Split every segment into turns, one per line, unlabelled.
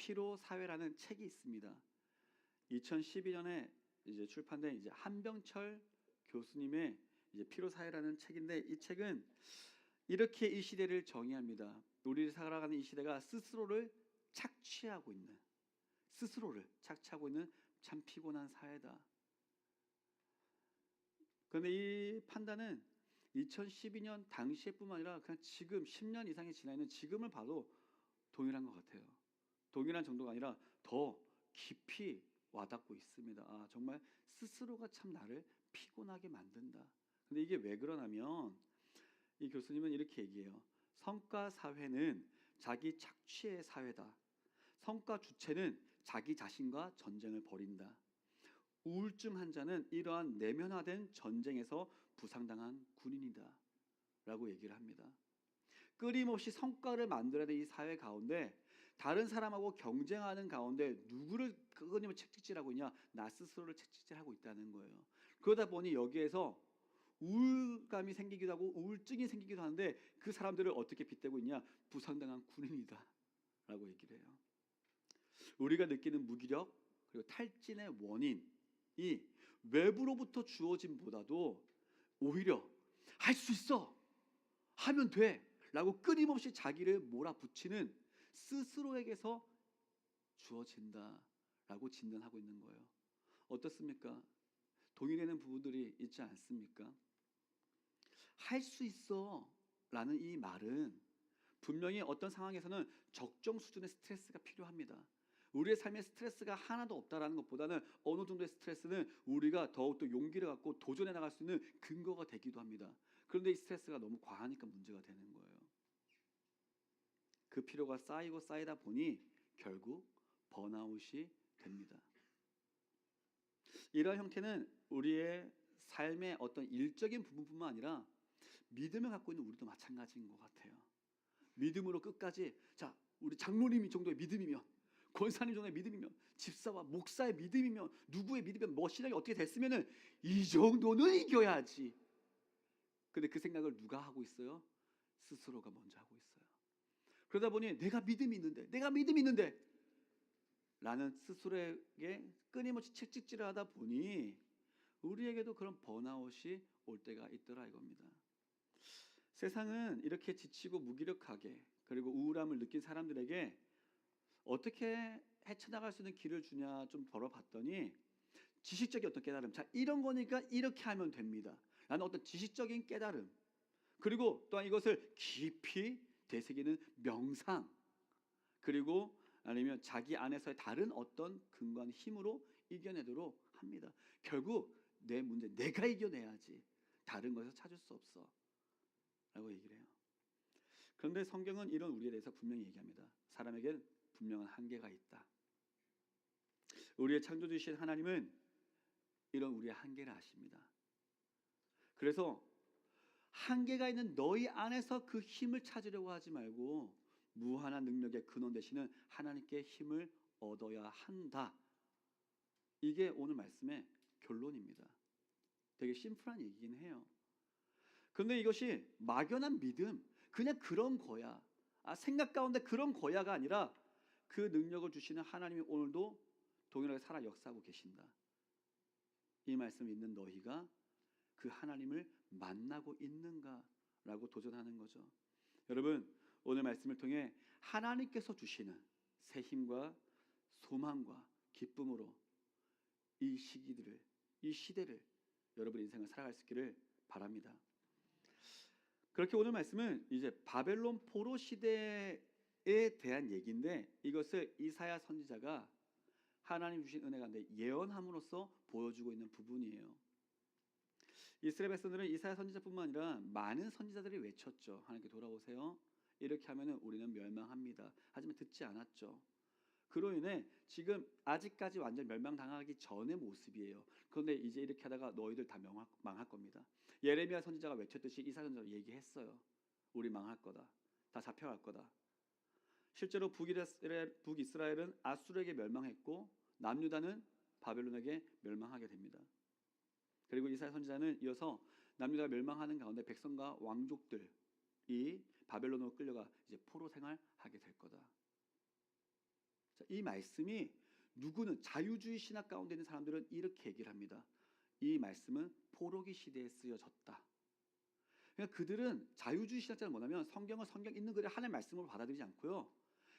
피로 사회라는 책이 있습니다. 2012년에 이제 출판된 이제 한병철 교수님의 이제 피로 사회라는 책인데 이 책은 이렇게 이 시대를 정의합니다. 우리 살아가는 이 시대가 스스로를 착취하고 있는 스스로를 착취하고 있는 참 피곤한 사회다. 그런데 이 판단은 2012년 당시에뿐만 아니라 그냥 지금 10년 이상이 지나 있는 지금을 봐도 동일한 것 같아요. 동일한 정도가 아니라 더 깊이 와닿고 있습니다. 아, 정말 스스로가 참 나를 피곤하게 만든다. 근데 이게 왜 그러냐면 이 교수님은 이렇게 얘기해요. 성과 사회는 자기 착취의 사회다. 성과 주체는 자기 자신과 전쟁을 벌인다. 우울증 환자는 이러한 내면화된 전쟁에서 부상당한 군인이다. 라고 얘기를 합니다. 끊임없이 성과를 만들어야 될 이 사회 가운데 다른 사람하고 경쟁하는 가운데 누구를 끊임없이 책찍질하고 있냐? 나 스스로를 책찍질하고 있다는 거예요. 그러다 보니 여기에서 우울감이 생기기도 하고 우울증이 생기기도 하는데 그 사람들을 어떻게 빗대고 있냐? 부상당한 군인이다 라고 얘기를 해요. 우리가 느끼는 무기력 그리고 탈진의 원인이 외부로부터 주어짐보다도 오히려 할 수 있어 하면 돼 라고 끊임없이 자기를 몰아붙이는 스스로에게서 주어진다라고 진단하고 있는 거예요. 어떻습니까? 동의되는 부분들이 있지 않습니까? 할 수 있어 라는 이 말은 분명히 어떤 상황에서는 적정 수준의 스트레스가 필요합니다. 우리의 삶에 스트레스가 하나도 없다라는 것보다는 어느 정도의 스트레스는 우리가 더욱더 용기를 갖고 도전해 나갈 수 있는 근거가 되기도 합니다. 그런데 이 스트레스가 너무 과하니까 문제가 되는 거예요. 그 피로가 쌓이고 쌓이다 보니 결국 번아웃이 됩니다. 이러한 형태는 우리의 삶의 어떤 일적인 부분뿐만 아니라 믿음을 갖고 있는 우리도 마찬가지인 것 같아요. 믿음으로 끝까지 자 우리 장로님 이 정도의 믿음이면 권사님 정도의 믿음이면 집사와 목사의 믿음이면 누구의 믿음이면 뭐 신앙이 어떻게 됐으면은 이 정도는 이겨야지. 근데 그 생각을 누가 하고 있어요? 스스로가 먼저 하고 있어요. 그러다 보니 내가 믿음이 있는데 내가 믿음이 있는데 라는 스스로에게 끊임없이 책찍질을 하다 보니 우리에게도 그런 번아웃이 올 때가 있더라 이겁니다. 세상은 이렇게 지치고 무기력하게 그리고 우울함을 느낀 사람들에게 어떻게 헤쳐나갈 수 있는 길을 주냐 좀 벌어봤더니 지식적인 어떤 깨달음. 자 이런 거니까 이렇게 하면 됩니다. 라는 어떤 지식적인 깨달음. 그리고 또한 이것을 깊이 되새기는 명상. 그리고 아니면 자기 안에서의 다른 어떤 근거한 힘으로 이겨내도록 합니다. 결국 내 문제 내가 이겨내야지. 다른 것에서 찾을 수 없어. 라고 얘기를 해요. 그런데 성경은 이런 우리에 대해서 분명히 얘기합니다. 사람에겐 분명한 한계가 있다. 우리의 창조주신 하나님은 이런 우리의 한계를 아십니다. 그래서 한계가 있는 너희 안에서 그 힘을 찾으려고 하지 말고 무한한 능력의 근원 되시는 하나님께 힘을 얻어야 한다. 이게 오늘 말씀의 결론입니다. 되게 심플한 얘기긴 해요. 그런데 이것이 막연한 믿음, 그냥 그런 거야. 아, 생각 가운데 그런 거야가 아니라 그 능력을 주시는 하나님이 오늘도 동일하게 살아 역사하고 계신다. 이 말씀을 있는 너희가 그 하나님을 만나고 있는가라고 도전하는 거죠. 여러분, 오늘 말씀을 통해 하나님께서 주시는 새 힘과 소망과 기쁨으로 이 시기들을 이 시대를 여러분 인생을 살아갈 수 있기를 바랍니다. 그렇게 오늘 말씀은 이제 바벨론 포로 시대에 대한 얘기인데 이것을 이사야 선지자가 하나님 주신 은혜 가운데 예언함으로써 보여주고 있는 부분이에요. 이스라엘 백성들은 이사야 선지자뿐만 아니라 많은 선지자들이 외쳤죠. 하나님께 돌아오세요. 이렇게 하면은 우리는 멸망합니다. 하지만 듣지 않았죠. 그로 인해 지금 아직까지 완전 멸망당하기 전의 모습이에요. 그런데 이제 이렇게 하다가 너희들 다 명할, 망할 겁니다. 예레미야 선지자가 외쳤듯이 이사 선지자가 얘기했어요. 우리 망할 거다. 다 잡혀갈 거다. 실제로 북이스라엘, 북이스라엘은 아수르에게 멸망했고 남유다는 바벨론에게 멸망하게 됩니다. 그리고 이사야 선지자는 이어서 남유다가 멸망하는 가운데 백성과 왕족들이 바벨론으로 끌려가 이제 포로 생활하게 될 거다. 자, 이 말씀이 누구는 자유주의 신학 가운데 있는 사람들은 이렇게 얘기를 합니다. 이 말씀은 포로기 시대에 쓰여졌다. 그러니까 그들은 자유주의 신학자는 뭐냐면 성경을 성경 있는 그대로 하나의 말씀으로 받아들이지 않고요.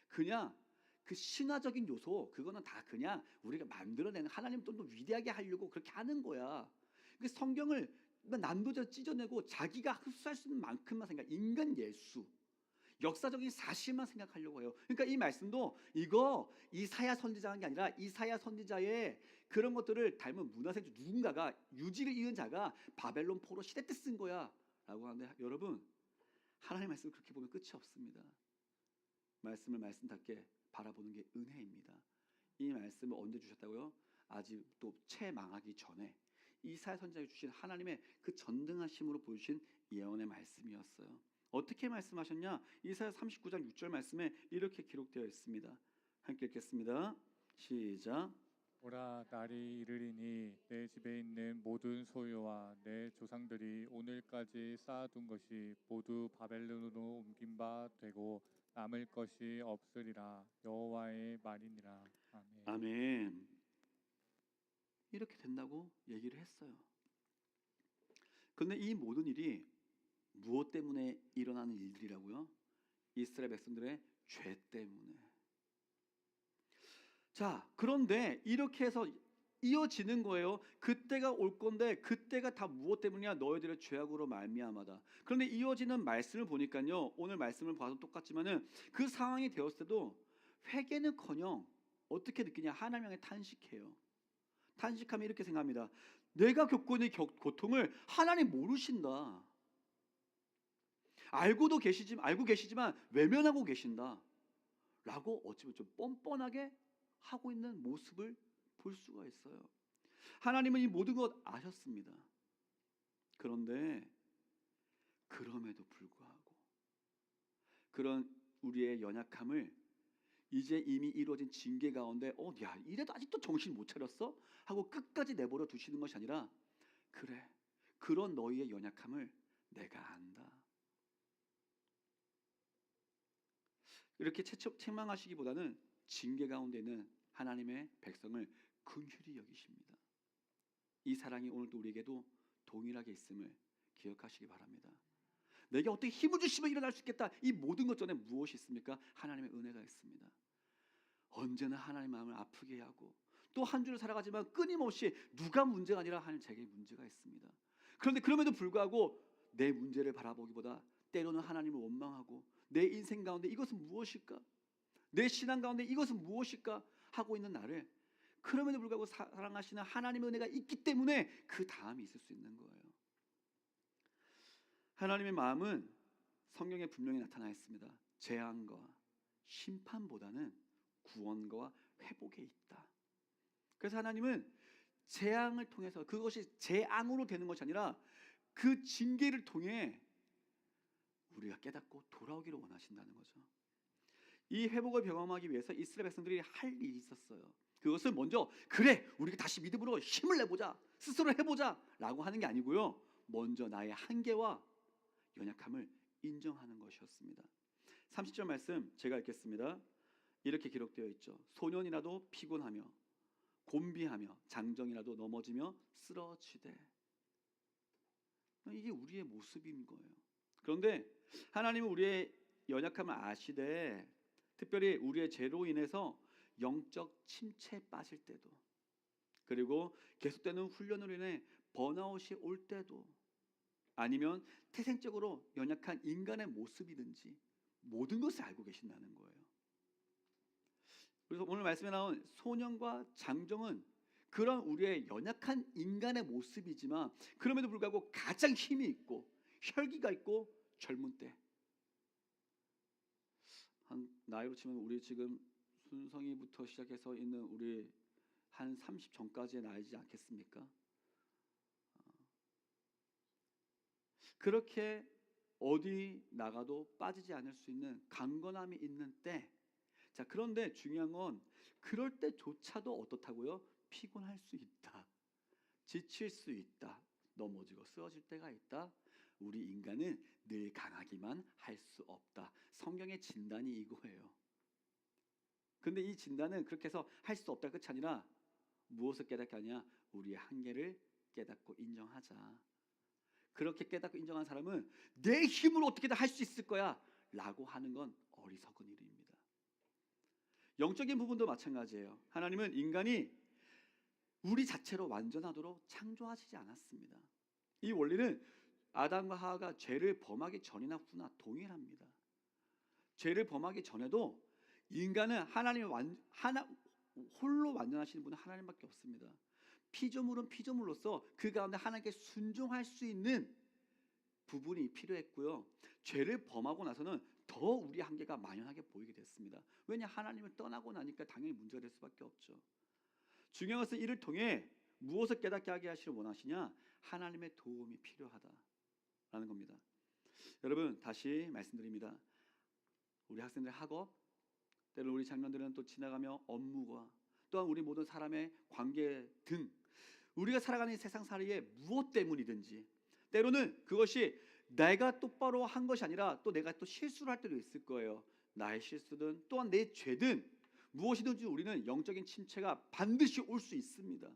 그냥 그 신화적인 요소 그거는 다 그냥 우리가 만들어내는 하나님 좀 더 위대하게 하려고 그렇게 하는 거야. 그 성경을 난도저 찢어내고 자기가 흡수할 수 있는 만큼만 생각. 인간 예수, 역사적인 사실만 생각하려고 해요. 그러니까 이 말씀도 이거 이사야 선지자한 게 아니라 이사야 선지자의 그런 것들을 닮은 문화생 누군가가 유지를 이은 자가 바벨론 포로 시대 때 쓴 거야라고 하는데 여러분 하나님 말씀을 그렇게 보면 끝이 없습니다. 말씀을 말씀답게 바라보는 게 은혜입니다. 이 말씀을 언제 주셨다고요? 아직 또채 망하기 전에 이사야 선지자가 주신 하나님의 그 전등하심으로 보여주신 예언의 말씀이었어요. 어떻게 말씀하셨냐? 이사야 39장 6절 말씀에 이렇게 기록되어 있습니다. 함께 읽겠습니다. 시작.
오라 날이 이르리니 내 집에 있는 모든 소유와 내 조상들이 오늘까지 쌓아둔 것이 모두 바벨론으로 옮긴 바 되고 남을 것이 없으리라 여호와의 말이니라 아멘.
아멘. 이렇게 된다고 얘기를 했어요. 그런데 이 모든 일이 무엇 때문에 일어나는 일들이라고요? 이스라엘 백성들의 죄 때문에. 자, 그런데 이렇게 해서 이어지는 거예요. 그때가 올 건데 그때가 다 무엇 때문이냐? 너희들의 죄악으로 말미암아다. 그런데 이어지는 말씀을 보니까요. 오늘 말씀을 봐도 똑같지만은 그 상황이 되었을 때도 회개는커녕 어떻게 느끼냐? 하나님의 탄식해요. 탄식하면 이렇게 생각합니다. 내가 겪고 있는 겨- 고통을 하나님 모르신다. 알고도 계시지만 알고 계시지만 외면하고 계신다. 라고 어찌 보면 좀 뻔뻔하게 하고 있는 모습을 볼 수가 있어요. 하나님은 이 모든 것 아셨습니다. 그런데 그럼에도 불구하고 그런 우리의 연약함을 이제 이미 이루어진 징계 가운데 어, 야, 이래도 아직도 정신 못 차렸어? 하고 끝까지 내버려 두시는 것이 아니라 그래. 그런 너희의 연약함을 내가 안다. 이렇게 채- 책망하시기보다는 징계 가운데 있는 하나님의 백성을 긍휼히 여기십니다. 이 사랑이 오늘도 우리에게도 동일하게 있음을 기억하시기 바랍니다. 내게 어떻게 힘을 주시면 일어날 수 있겠다. 이 모든 것 전에 무엇이 있습니까? 하나님의 은혜가 있습니다. 언제나 하나님 마음을 아프게 하고 또 한 주를 살아가지만 끊임없이 누가 문제가 아니라 하는 제게 문제가 있습니다. 그런데 그럼에도 불구하고 내 문제를 바라보기보다 때로는 하나님을 원망하고 내 인생 가운데 이것은 무엇일까? 내 신앙 가운데 이것은 무엇일까? 하고 있는 나를 그럼에도 불구하고 사랑하시는 하나님의 은혜가 있기 때문에 그 다음이 있을 수 있는 거예요. 하나님의 마음은 성경에 분명히 나타나 있습니다. 재앙과 심판보다는 구원과 회복에 있다. 그래서 하나님은 재앙을 통해서 그것이 재앙으로 되는 것이 아니라 그 징계를 통해 우리가 깨닫고 돌아오기를 원하신다는 거죠. 이 회복을 경험하기 위해서 이스라엘 백성들이 할 일이 있었어요. 그것은 먼저 그래 우리가 다시 믿음으로 힘을 내보자 스스로 해보자라고 하는 게 아니고요. 먼저 나의 한계와 연약함을 인정하는 것이었습니다. 30절 말씀 제가 읽겠습니다. 이렇게 기록되어 있죠. 소년이라도 피곤하며 곤비하며 장정이라도 넘어지며 쓰러지되 이게 우리의 모습인 거예요. 그런데 하나님은 우리의 연약함을 아시되 특별히 우리의 죄로 인해서 영적 침체에 빠질 때도 그리고 계속되는 훈련으로 인해 번아웃이 올 때도 아니면 태생적으로 연약한 인간의 모습이든지 모든 것을 알고 계신다는 거예요. 그래서 오늘 말씀에 나온 소년과 장정은 그런 우리의 연약한 인간의 모습이지만 그럼에도 불구하고 가장 힘이 있고 혈기가 있고 젊은 때. 한 나이로 치면 우리 지금 순성이부터 시작해서 있는 우리 한 30 전까지의 나이지 않겠습니까? 그렇게 어디 나가도 빠지지 않을 수 있는 강건함이 있는 때. 자, 그런데 중요한 건 그럴 때조차도 어떻다고요? 피곤할 수 있다. 지칠 수 있다. 넘어지고 쓰러질 때가 있다. 우리 인간은 늘 강하기만 할 수 없다. 성경의 진단이 이거예요. 근데 이 진단은 그렇게 해서 할 수 없다 끝이 아니라 무엇을 깨닫게 하냐? 우리의 한계를 깨닫고 인정하자. 그렇게 깨닫고 인정한 사람은 내 힘으로 어떻게든 할 수 있을 거야 라고 하는 건 어리석은 일입니다. 영적인 부분도 마찬가지예요. 하나님은 인간이 우리 자체로 완전하도록 창조하시지 않았습니다. 이 원리는 아담과 하와가 죄를 범하기 전이나 후나 동일합니다. 죄를 범하기 전에도 인간은 하나님의 완 하나 홀로 완전하시는 분은 하나님밖에 없습니다. 피조물은 피조물로서 그 가운데 하나님께 순종할 수 있는 부분이 필요했고요. 죄를 범하고 나서는 더 우리 한계가 만연하게 보이게 됐습니다. 왜냐 하나님을 떠나고 나니까 당연히 문제가 될 수밖에 없죠. 중요한 것은 이를 통해 무엇을 깨닫게 하게 하시를 원하시냐? 하나님의 도움이 필요하다라는 겁니다. 여러분 다시 말씀드립니다. 우리 학생들 학업, 때로 우리 장년들은 또 지나가며 업무와 또한 우리 모든 사람의 관계 등 우리가 살아가는 이 세상 살이에 무엇 때문이든지 때로는 그것이 내가 똑바로 한 것이 아니라 또 내가 또 실수를 할 때도 있을 거예요. 나의 실수든 또한 내 죄든 무엇이든지 우리는 영적인 침체가 반드시 올 수 있습니다.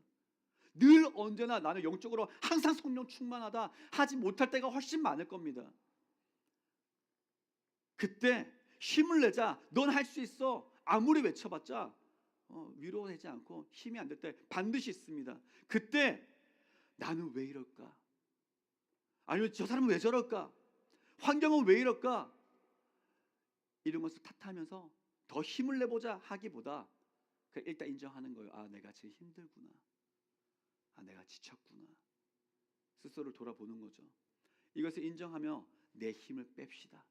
늘 언제나 나는 영적으로 항상 성령 충만하다 하지 못할 때가 훨씬 많을 겁니다. 그때 힘을 내자. 넌 할 수 있어. 아무리 외쳐봤자 어, 위로되지 않고 힘이 안 될 때 반드시 있습니다. 그때 나는 왜 이럴까? 아니면 저 사람은 왜 저럴까? 환경은 왜 이럴까? 이런 것을 탓하면서 더 힘을 내보자 하기보다 그 일단 인정하는 거예요. 아, 내가 지금 힘들구나. 아, 내가 지쳤구나. 스스로를 돌아보는 거죠. 이것을 인정하며 내 힘을 뺍시다.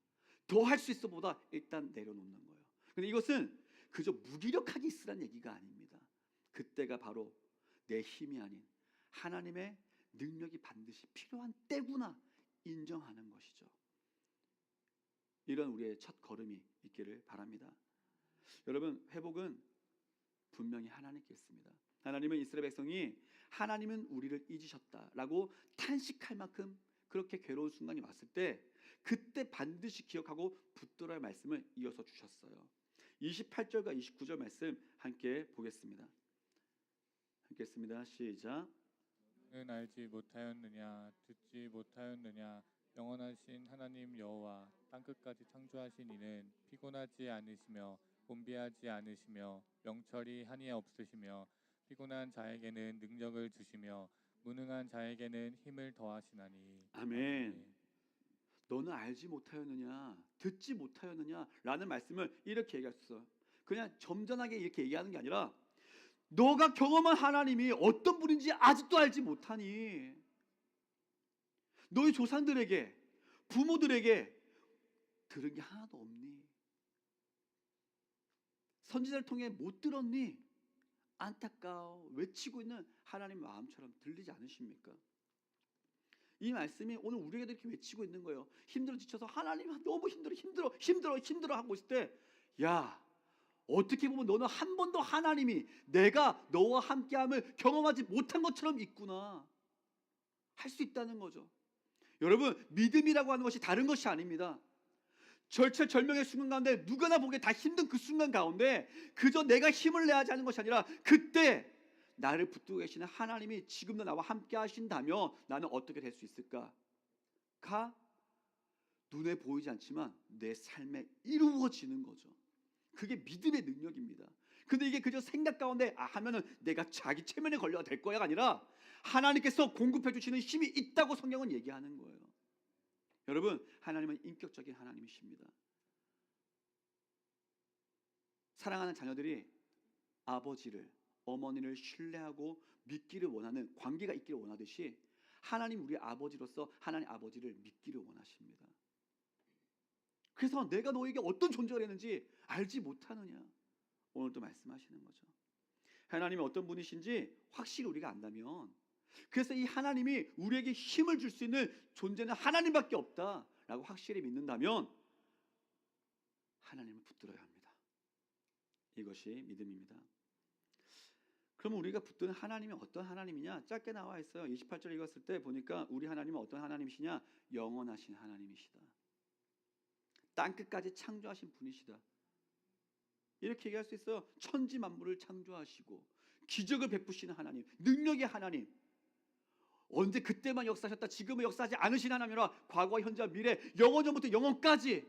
더 할 수 있어 보다 일단 내려놓는 거예요. 근데 이것은 그저 무기력하게 있으란 얘기가 아닙니다. 그때가 바로 내 힘이 아닌 하나님의 능력이 반드시 필요한 때구나 인정하는 것이죠. 이런 우리의 첫 걸음이 있기를 바랍니다. 여러분 회복은 분명히 하나님께 있습니다. 하나님은 이스라엘 백성이 하나님은 우리를 잊으셨다라고 탄식할 만큼 그렇게 괴로운 순간이 왔을 때 그때 반드시 기억하고 붙들어야 할 말씀을 이어서 주셨어요. 28절과 29절 말씀 함께 보겠습니다. 함께 했습니다. 시작.
는 알지 못하였느냐 듣지 못하였느냐 영원하신 하나님 여호와 땅 끝까지 창조하신 이는 피곤하지 않으시며 곤비하지 않으시며 명철이 한이 없으시며 피곤한 자에게는 능력을 주시며 무능한 자에게는 힘을 더하시나니
아멘. 너는 알지 못하였느냐, 듣지 못하였느냐라는 말씀을 이렇게 얘기했어. 그냥 점잖하게 이렇게 얘기하는 게 아니라 너가 경험한 하나님이 어떤 분인지 아직도 알지 못하니 너희 조상들에게 부모들에게 들은 게 하나도 없니? 선지자를 통해 못 들었니? 안타까워 외치고 있는 하나님 마음처럼 들리지 않으십니까? 이 말씀이 오늘 우리에게도 이렇게 외치고 있는 거예요. 힘들어 지쳐서 하나님 너무 힘들어 힘들어 힘들어 힘들어 하고 있을 때 야 어떻게 보면 너는 한 번도 하나님이 내가 너와 함께함을 경험하지 못한 것처럼 있구나 할 수 있다는 거죠. 여러분 믿음이라고 하는 것이 다른 것이 아닙니다. 절체절명의 순간 가운데 누구나 보기에 다 힘든 그 순간 가운데 그저 내가 힘을 내야 하는 것이 아니라 그때 나를 붙들고 계시는 하나님이 지금도 나와 함께 하신다면 나는 어떻게 될 수 있을까? 가 눈에 보이지 않지만 내 삶에 이루어지는 거죠. 그게 믿음의 능력입니다. 근데 이게 그저 생각 가운데 아 하면은 내가 자기 체면에 걸려야 될 거야가 아니라 하나님께서 공급해 주시는 힘이 있다고 성경은 얘기하는 거예요. 여러분, 하나님은 인격적인 하나님이십니다. 사랑하는 자녀들이 아버지를 어머니를 신뢰하고 믿기를 원하는 관계가 있기를 원하듯이 하나님 우리 아버지로서 하나님 아버지를 믿기를 원하십니다. 그래서 내가 너에게 어떤 존재가 되는지 알지 못하느냐 오늘도 말씀하시는 거죠. 하나님이 어떤 분이신지 확실히 우리가 안다면 그래서 이 하나님이 우리에게 힘을 줄 수 있는 존재는 하나님밖에 없다라고 확실히 믿는다면 하나님을 붙들어야 합니다. 이것이 믿음입니다. 그러면 우리가 붙드는 하나님이 어떤 하나님이냐? 짧게 나와 있어요. 28절 읽었을 때 보니까 우리 하나님은 어떤 하나님이시냐? 영원하신 하나님이시다. 땅 끝까지 창조하신 분이시다. 이렇게 얘기할 수 있어요. 천지 만물을 창조하시고 기적을 베푸시는 하나님, 능력의 하나님. 언제 그때만 역사하셨다 지금은 역사하지 않으신 하나님이라 과거, 현재와 미래, 영원전부터 영원까지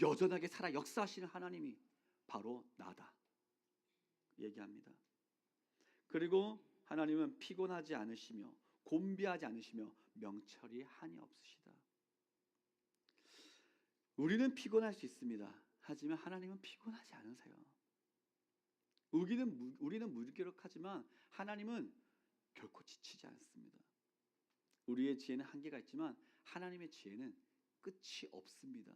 여전하게 살아 역사하시는 하나님이 바로 나다. 얘기합니다. 그리고 하나님은 피곤하지 않으시며 곤비하지 않으시며 명철이 한이 없으시다. 우리는 피곤할 수 있습니다. 하지만 하나님은 피곤하지 않으세요. 우리는 무- 우리는 무기력하지만 하나님은 결코 지치지 않습니다. 우리의 지혜는 한계가 있지만 하나님의 지혜는 끝이 없습니다.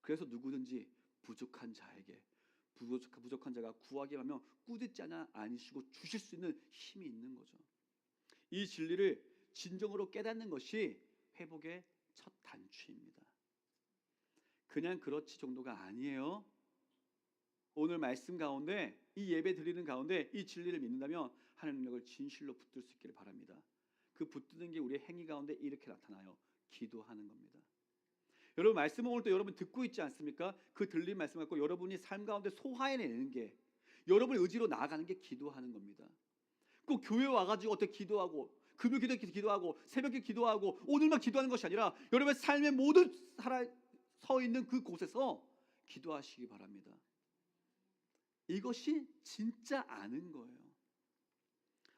그래서 누구든지 부족한 자에게 부족한, 부족한 자가 구하기만 하면 꾸짖지 않아 아니시고 주실 수 있는 힘이 있는 거죠. 이 진리를 진정으로 깨닫는 것이 회복의 첫 단추입니다. 그냥 그렇지 정도가 아니에요. 오늘 말씀 가운데 이 예배 드리는 가운데 이 진리를 믿는다면 하나님 능력을 진실로 붙들 수 있기를 바랍니다. 그 붙드는 게 우리의 행위 가운데 이렇게 나타나요. 기도하는 겁니다. 여러분 말씀을 오늘 또 여러분 듣고 있지 않습니까? 그 들린 말씀 갖고 여러분이 삶 가운데 소화해내는 게 여러분의 의지로 나아가는 게 기도하는 겁니다. 꼭 교회 와가지고 어떻게 기도하고 금요 기도 기도하고 새벽에 기도하고 오늘만 기도하는 것이 아니라 여러분의 삶의 모든 살아 서 있는 그 곳에서 기도하시기 바랍니다. 이것이 진짜 아는 거예요.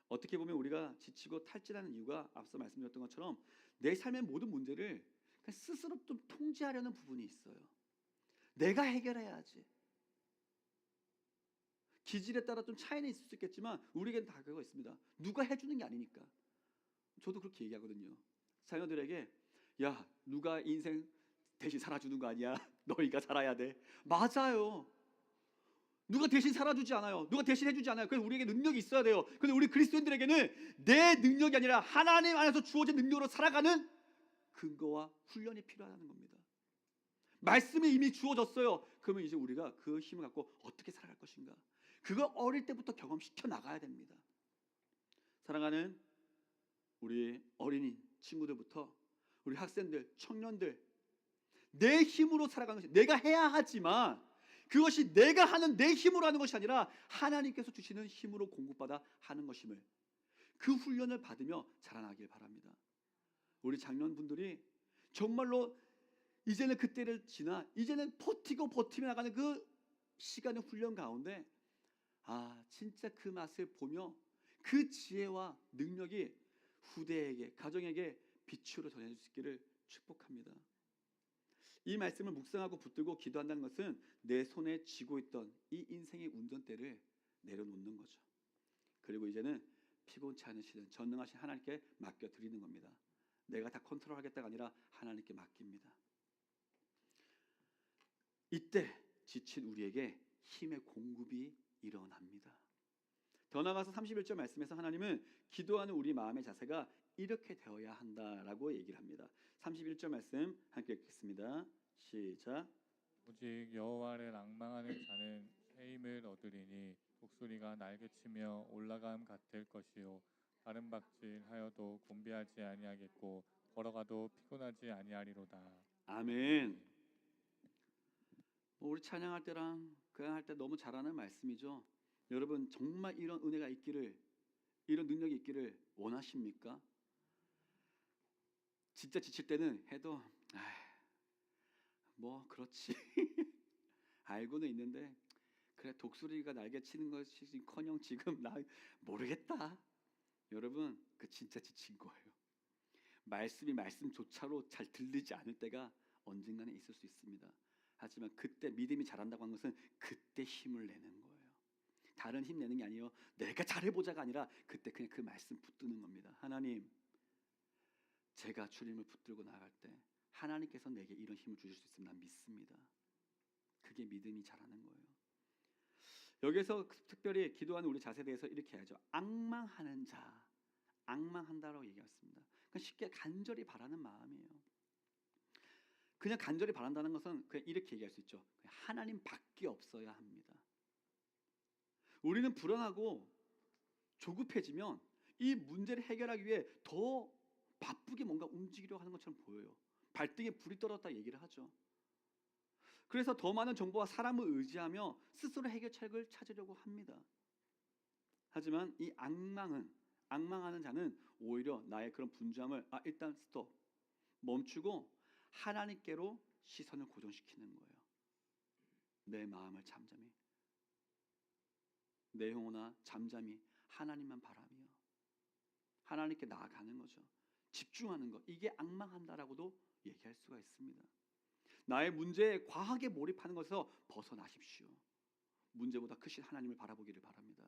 어떻게 보면 우리가 지치고 탈진하는 이유가 앞서 말씀드렸던 것처럼 내 삶의 모든 문제를 스스로 좀 통제하려는 부분이 있어요. 내가 해결해야지. 기질에 따라 좀 차이는 있을 수 있겠지만 우리에겐 다 그거 있습니다. 누가 해주는 게 아니니까. 저도 그렇게 얘기하거든요. 자녀들에게 야 누가 인생 대신 살아주는 거 아니야? 너희가 살아야 돼. 맞아요. 누가 대신 살아주지 않아요. 누가 대신 해주지 않아요. 그래서 우리에게 능력이 있어야 돼요. 근데 우리 그리스도인들에게는 내 능력이 아니라 하나님 안에서 주어진 능력으로 살아가는 근거와 훈련이 필요하다는 겁니다. 말씀이 이미 주어졌어요. 그러면 이제 우리가 그 힘을 갖고 어떻게 살아갈 것인가? 그거 어릴 때부터 경험시켜 나가야 됩니다. 사랑하는 우리 어린이 친구들부터 우리 학생들, 청년들 내 힘으로 살아가는 것이 내가 해야 하지만 그것이 내가 하는 내 힘으로 하는 것이 아니라 하나님께서 주시는 힘으로 공급받아 하는 것임을 그 훈련을 받으며 자라나길 바랍니다. 우리 장년분들이 정말로 이제는 그때를 지나 이제는 버티고 버티며 나가는 그 시간의 훈련 가운데 아 진짜 그 맛을 보며 그 지혜와 능력이 후대에게 가정에게 빛으로 전해질 수 있기를 축복합니다. 이 말씀을 묵상하고 붙들고 기도한다는 것은 내 손에 쥐고 있던 이 인생의 운전대를 내려놓는 거죠. 그리고 이제는 피곤치 않으시는 전능하신 하나님께 맡겨 드리는 겁니다. 내가 다 컨트롤하겠다가 아니라 하나님께 맡깁니다. 이때 지친 우리에게 힘의 공급이 일어납니다. 더 나아가서 31절 말씀에서 하나님은 기도하는 우리 마음의 자세가 이렇게 되어야 한다라고 얘기를 합니다. 31절 말씀 함께 읽겠습니다. 시작.
오직 여호와를 앙망하는 자는 새 힘을 얻으리니 독수리가 날개치며 올라감 같을 것이요 다른 박질하여도 곤비하지 아니하겠고 걸어가도 피곤하지 아니하리로다.
아멘. 뭐 우리 찬양할 때랑 그냥 할 때 너무 잘하는 말씀이죠. 여러분 정말 이런 은혜가 있기를 이런 능력이 있기를 원하십니까? 진짜 지칠 때는 해도 아, 뭐 그렇지 알고는 있는데 그래 독수리가 날개 치는 것이커녕 지금 나 모르겠다. 여러분 그 진짜 지친 거예요. 말씀이 말씀조차로 잘 들리지 않을 때가 언젠가는 있을 수 있습니다. 하지만 그때 믿음이 자란다고 하는 것은 그때 힘을 내는 거예요. 다른 힘 내는 게 아니에요. 내가 잘해보자가 아니라 그때 그냥 그 말씀 붙드는 겁니다. 하나님, 제가 주님을 붙들고 나갈 때 하나님께서 내게 이런 힘을 주실 수 있으면 난 믿습니다. 그게 믿음이 자라는 거예요. 여기서 특별히 기도하는 우리 자세에 대해서 이렇게 해야죠. 악망하는 자, 악망한다라고 얘기했습니다. 쉽게 간절히 바라는 마음이에요. 그냥 간절히 바란다는 것은 그냥 이렇게 얘기할 수 있죠. 하나님 밖에 없어야 합니다. 우리는 불안하고 조급해지면 이 문제를 해결하기 위해 더 바쁘게 뭔가 움직이려 하는 것처럼 보여요. 발등에 불이 떨어졌다 얘기를 하죠. 그래서 더 많은 정보와 사람을 의지하며 스스로 해결책을 찾으려고 합니다. 하지만 이 악망은 악망하는 자는 오히려 나의 그런 분주함을 아 일단 스톱 멈추고 하나님께로 시선을 고정시키는 거예요. 내 마음을 잠잠히 내 영혼아 잠잠히 하나님만 바라며 하나님께 나아가는 거죠. 집중하는 것 이게 악망한다라고도 얘기할 수가 있습니다. 나의 문제에 과하게 몰입하는 것에서 벗어나십시오. 문제보다 크신 하나님을 바라보기를 바랍니다.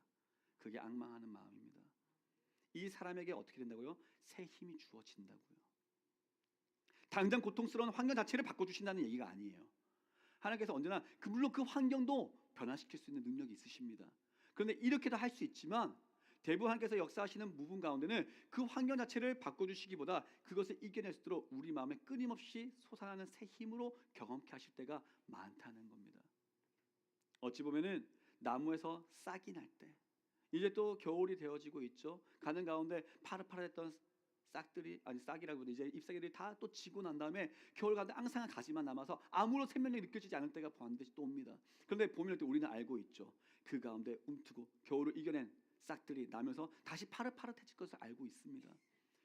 그게 악망하는 마음입니다. 이 사람에게 어떻게 된다고요? 새 힘이 주어진다고요. 당장 고통스러운 환경 자체를 바꿔주신다는 얘기가 아니에요. 하나님께서 언제나 그 물론 그 환경도 변화시킬 수 있는 능력이 있으십니다. 그런데 이렇게도 할 수 있지만 대부분 하나님께서 역사하시는 부분 가운데는 그 환경 자체를 바꿔주시기보다 그것을 이겨낼 수 있도록 우리 마음에 끊임없이 솟아나는 새 힘으로 경험케 하실 때가 많다는 겁니다. 어찌 보면은 나무에서 싹이 날 때, 이제 또 겨울이 되어지고 있죠. 가는 가운데 파릇파릇했던 싹들이 아니 싹이라고 이제 잎사귀들이 다 또 지고 난 다음에 겨울 가운데 앙상한 가지만 남아서 아무런 생명력이 느껴지지 않을 때가 반드시 또 옵니다. 그런데 봄일 때 우리는 알고 있죠. 그 가운데 움트고 겨울을 이겨낸 싹들이 나면서 다시 파릇파릇해질 것을 알고 있습니다.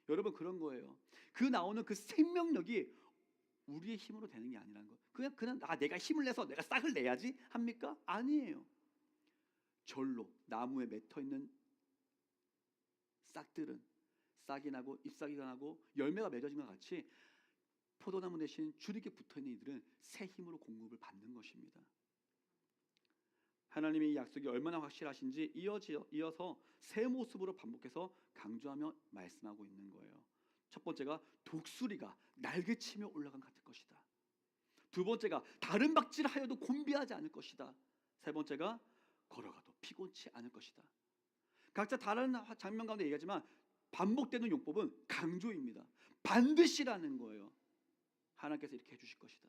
여러분 그런 거예요. 그 나오는 그 생명력이 우리의 힘으로 되는 게 아니라는 거. 그냥 그냥 아 내가 힘을 내서 내가 싹을 내야지 합니까? 아니에요. 절로 나무에 맺혀 있는 싹들은 싹이 나고 잎사귀가 나고 열매가 맺어진 것 같이 포도나무 대신 줄이게 붙어 있는 이들은 새 힘으로 공급을 받는 것입니다. 하나님의 이 약속이 얼마나 확실하신지 이어지, 이어서 새 모습으로 반복해서 강조하며 말씀하고 있는 거예요. 첫 번째가 독수리가 날개치며 올라간 같을 것이다. 두 번째가 다른 박질하여도 곤비하지 않을 것이다. 세 번째가 걸어가도 피곤치 않을 것이다. 각자 다른 장면 가운데 얘기하지만 반복되는 용법은 강조입니다. 반드시라는 거예요. 하나님께서 이렇게 해주실 것이다.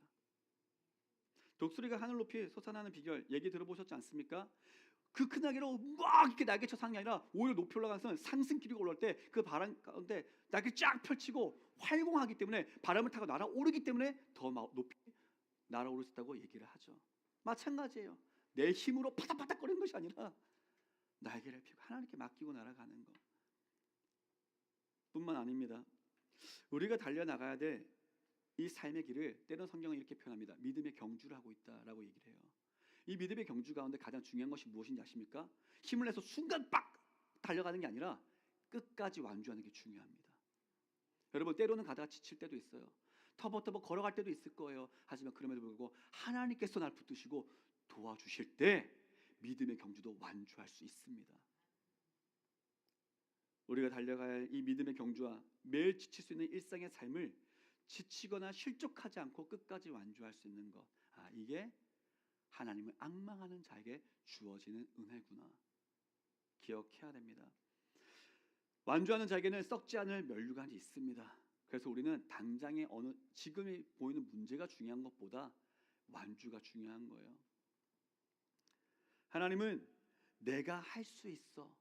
독수리가 하늘 높이 솟아나는 비결 얘기 들어보셨지 않습니까? 그 큰 날개로 막 이렇게 날개쳐 사는 게 아니라 오히려 높이 올라가서 상승기류가 올라올 때 그 바람 가운데 날개 쫙 펼치고 활공하기 때문에 바람을 타고 날아오르기 때문에 더막 높이 날아오를 수 있다고 얘기를 하죠. 마찬가지예요. 내 힘으로 파닥파닥 거리는 것이 아니라 날개를 펴고 하나님께 맡기고 날아가는 것. 뿐만 아닙니다. 우리가 달려 나가야 될 이 삶의 길을 때론 성경은 이렇게 표현합니다. 믿음의 경주를 하고 있다라고 얘기를 해요. 이 믿음의 경주 가운데 가장 중요한 것이 무엇인지 아십니까? 힘을 내서 순간 빡 달려가는 게 아니라 끝까지 완주하는 게 중요합니다. 여러분 때로는 가다가 지칠 때도 있어요. 터벅터벅 걸어갈 때도 있을 거예요. 하지만 그럼에도 불구하고 하나님께서 날 붙드시고 도와주실 때 믿음의 경주도 완주할 수 있습니다. 우리가 달려갈 이 믿음의 경주와 매일 지칠 수 있는 일상의 삶을 지치거나 실족하지 않고 끝까지 완주할 수 있는 것. 아, 이게 하나님을 악망하는 자에게 주어지는 은혜구나. 기억해야 됩니다. 완주하는 자에게는 썩지 않을 면류관이 있습니다. 그래서 우리는 당장의 어느 지금이 보이는 문제가 중요한 것보다 완주가 중요한 거예요. 하나님은 내가 할 수 있어.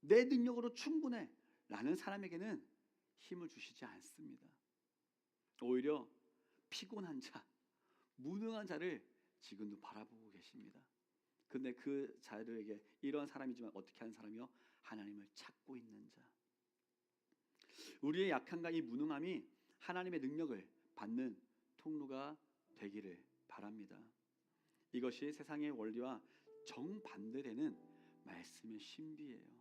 내 능력으로 충분해. 라는 사람에게는 힘을 주시지 않습니다. 오히려 피곤한 자, 무능한 자를 지금도 바라보고 계십니다. 근데 그 자들에게 이런 사람이지만 어떻게 하는 사람이요? 하나님을 찾고 있는 자. 우리의 약함과 이 무능함이 하나님의 능력을 받는 통로가 되기를 바랍니다. 이것이 세상의 원리와 정반대되는 말씀의 신비예요.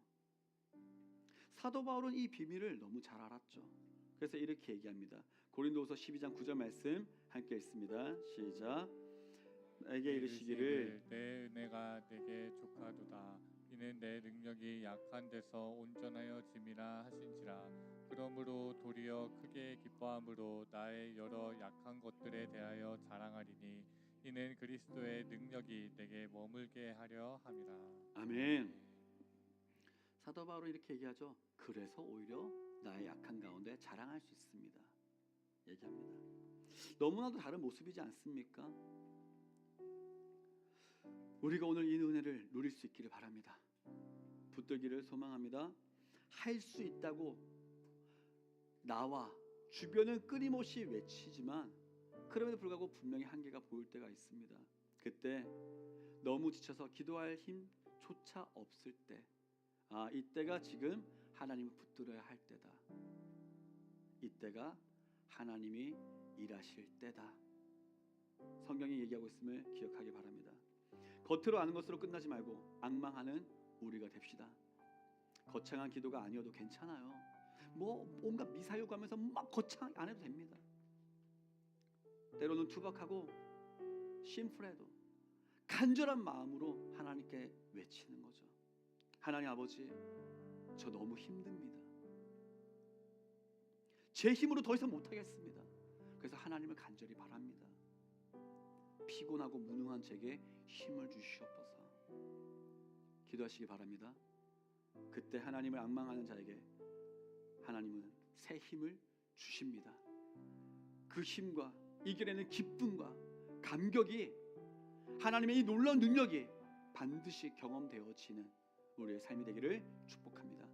사도 바울은 이 비밀을 너무 잘 알았죠. 그래서 이렇게 얘기합니다. 고린도후서 12장 9절 말씀 함께 읽습니다. 시작. 나에게 이르시기를
내 은혜가 내게 족하도다 이는 내 능력이 약한 데서 온전하여 짐이라 하신지라 그러므로 도리어 크게 기뻐함으로 나의 여러 약한 것들에 대하여 자랑하리니 이는 그리스도의 능력이 내게 머물게 하려 함이라
아멘. 사도 바울은 이렇게 얘기하죠. 그래서 오히려 나의 약한 가운데 자랑할 수 있습니다. 얘기합니다. 너무나도 다른 모습이지 않습니까? 우리가 오늘 이 은혜를 누릴 수 있기를 바랍니다. 붙들기를 소망합니다. 할 수 있다고 나와 주변은 끊임없이 외치지만 그럼에도 불구하고 분명히 한계가 보일 때가 있습니다. 그때 너무 지쳐서 기도할 힘조차 없을 때, 아 이때가 지금 하나님을 붙들어야 할 때다. 이때가 하나님이 일하실 때다. 성경이 얘기하고 있음을 기억하기 바랍니다. 겉으로 아는 것으로 끝나지 말고 악망하는 우리가 됩시다. 거창한 기도가 아니어도 괜찮아요. 뭐 온갖 미사일 가면서 막 거창 안 해도 됩니다. 때로는 투박하고 심플해도 간절한 마음으로 하나님께 외치는 거죠. 하나님 아버지, 저 너무 힘듭니다. 제 힘으로 더 이상 못하겠습니다. 그래서 하나님을 간절히 바랍니다. 피곤하고 무능한 제게 힘을 주시옵소서. 기도하시기 바랍니다. 그때 하나님을 악망하는 자에게 하나님은 새 힘을 주십니다. 그 힘과 이겨내는 기쁨과 감격이 하나님의 이 놀라운 능력이 반드시 경험되어지는 우리의 삶이 되기를 축복합니다.